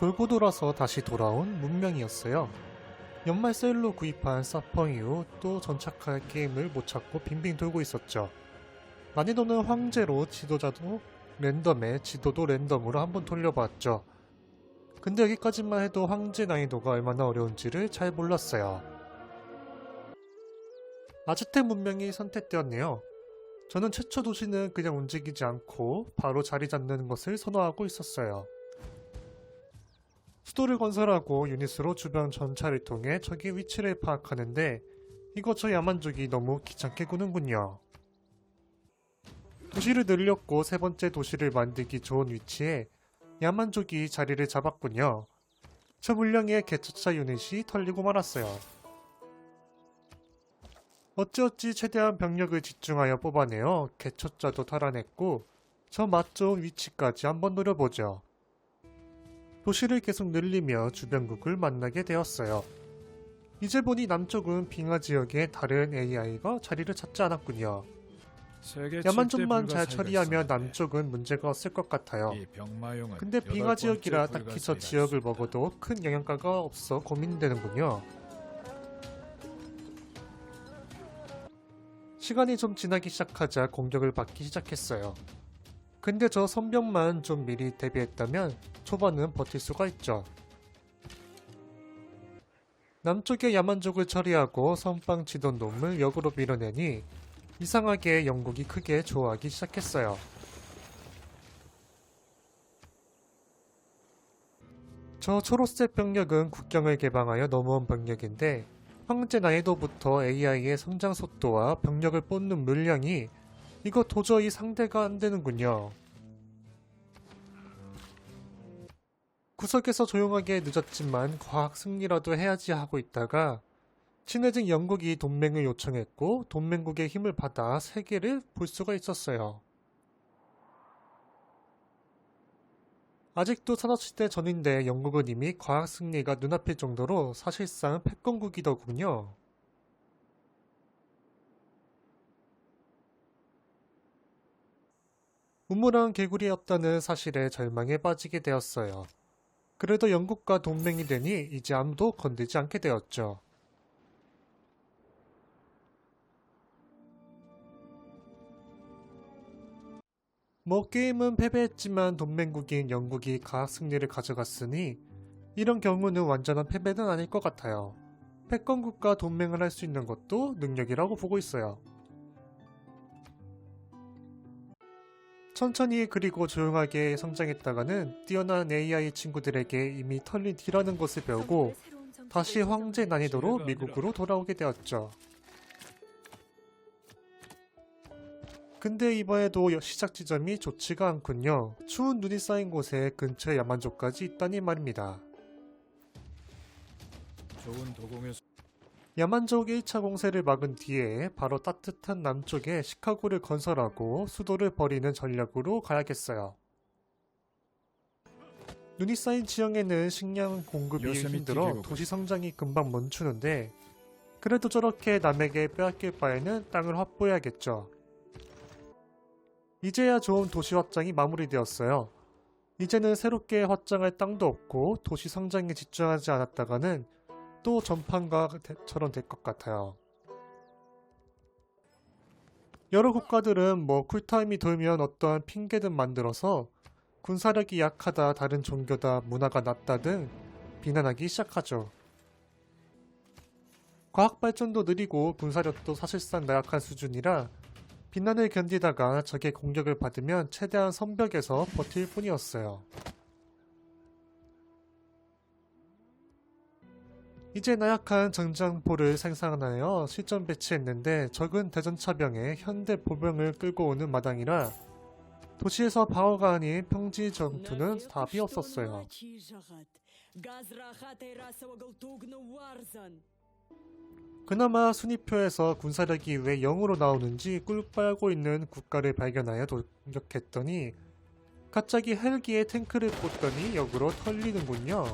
돌고 돌아서 다시 돌아온 문명이었어요. 연말 세일로 구입한 사펑 이후 또 전착할 게임을 못 찾고 빙빙 돌고 있었죠. 난이도는 황제로 지도자도 랜덤에 지도도 랜덤으로 한번 돌려봤죠. 근데 여기까지만 해도 황제 난이도가 얼마나 어려운지를 잘 몰랐어요. 아즈텍 문명이 선택되었네요. 저는 최초 도시는 그냥 움직이지 않고 바로 자리 잡는 것을 선호하고 있었어요. 수도를 건설하고 유닛으로 주변 전차를 통해 적의 위치를 파악하는데 이거 저 야만족이 너무 귀찮게 구는군요. 도시를 늘렸고 세 번째 도시를 만들기 좋은 위치에 야만족이 자리를 잡았군요. 저 물량의 개처차 유닛이 털리고 말았어요. 어찌어찌 최대한 병력을 집중하여 뽑아내어 개처자도 탈환했고 저 맛 좋은 위치까지 한번 노려보죠. 도시를 계속 늘리며 주변국을 만나게 되었어요. 이제 보니 남쪽은 빙하 지역에 다른 AI가 자리를 찾지 않았군요. 칠대 잘 처리하면 남쪽은 문제가 없을 것 같아요. 근데 빙하 지역이라 딱히 저 지역을. 먹어도 큰 영향가가 없어 고민되는군요. 시간이 좀 지나기 시작하자 공격을 받기 시작했어요. 근데 저 선병만 좀 미리 대비했다면 초반은 버틸 수가 있죠. 남쪽의 야만족을 처리하고 선빵 치던 놈을 역으로 밀어내니 이상하게 영국이 크게 좋아하기 시작했어요. 저 초록색 병력은 국경을 개방하여 넘어온 병력인데 황제 난이도부터 AI의 성장 속도와 병력을 뽑는 물량이 이거 도저히 상대가 안 되는군요. 구석에서 조용하게 늦었지만 과학 승리라도 해야지 하고 있다가 친해진 영국이 동맹을 요청했고 동맹국의 힘을 받아 세계를 볼 수가 있었어요. 아직도 산업시대 전인데 영국은 이미 과학 승리가 눈앞일 정도로 사실상 패권국이더군요. 우물한 개구리였다는 사실에 절망에 빠지게 되었어요. 그래도 영국과 동맹이 되니 이제 아무도 건들지 않게 되었죠. 뭐 게임은 패배했지만 동맹국인 영국이 과학 승리를 가져갔으니 이런 경우는 완전한 패배는 아닐 것 같아요. 패권국과 동맹을 할 수 있는 것도 능력이라고 보고 있어요. 천천히 그리고 조용하게 성장했다가는 뛰어난 AI 친구들에게 이미 털린 뒤라는 것을 배우고 다시 황제 난이도로 미국으로 돌아오게 되었죠. 근데 이번에도 시작 지점이 좋지가 않군요. 추운 눈이 쌓인 곳에 근처에 야만족까지 있다니 말입니다. 좋은 도공의 수- 야만족 1차 공세를 막은 뒤에 바로 따뜻한 남쪽에 시카고를 건설하고 수도를 버리는 전략으로 가야겠어요. 눈이 쌓인 지형에는 식량 공급이 힘들어 도시 성장이 금방 멈추는데 그래도 저렇게 남에게 빼앗길 바에는 땅을 확보해야겠죠. 이제야 좋은 도시 확장이 마무리되었어요. 이제는 새롭게 확장할 땅도 없고 도시 성장에 집중하지 않았다가는 또 전판과처럼 될 것 같아요. 여러 국가들은 뭐 쿨타임이 돌면 어떠한 핑계든 만들어서 군사력이 약하다, 다른 종교다, 문화가 낮다 등 비난하기 시작하죠. 과학 발전도 느리고 군사력도 사실상 나약한 수준이라 비난을 견디다가 적의 공격을 받으면 최대한 선벽에서 버틸 뿐이었어요. 이제 나약한 정장포를 생산하여 실전 배치했는데 적은 대전차병에 현대 보병을 끌고 오는 마당이라 도시에서 방어가 아닌 평지 전투는 답이 없었어요. 그나마 순위표에서 군사력이 왜 0으로 나오는지 꿀 빨고 있는 국가를 발견하여 돌격했더니 갑자기 헬기에 탱크를 꽂더니 역으로 털리는군요.